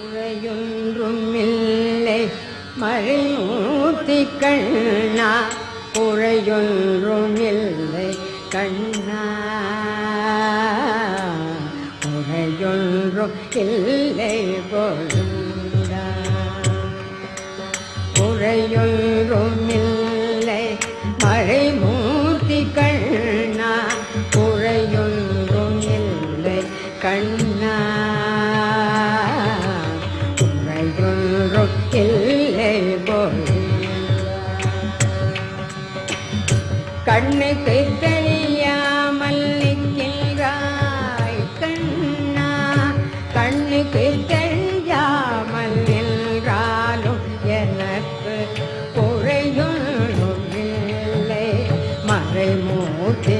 குறையொன்றும் இல்லை மறைமூர்த்தி கண்ணா குறையொன்றும் இல்லை கண்ணா குறையொன்றும் இல்லை பொருந்தா குறையொன்றும் இல்லை மறைமூர்த்தி என்றும் ரொக்கில்லை போது கண்ணுக்கு தெரியாமல் நிற்கின்றாய் கண்ணா கண்ணுக்கு தெரியாமல் நின்றாலும் எனக்கு குறையும் இல்லை. மறைமூட்டி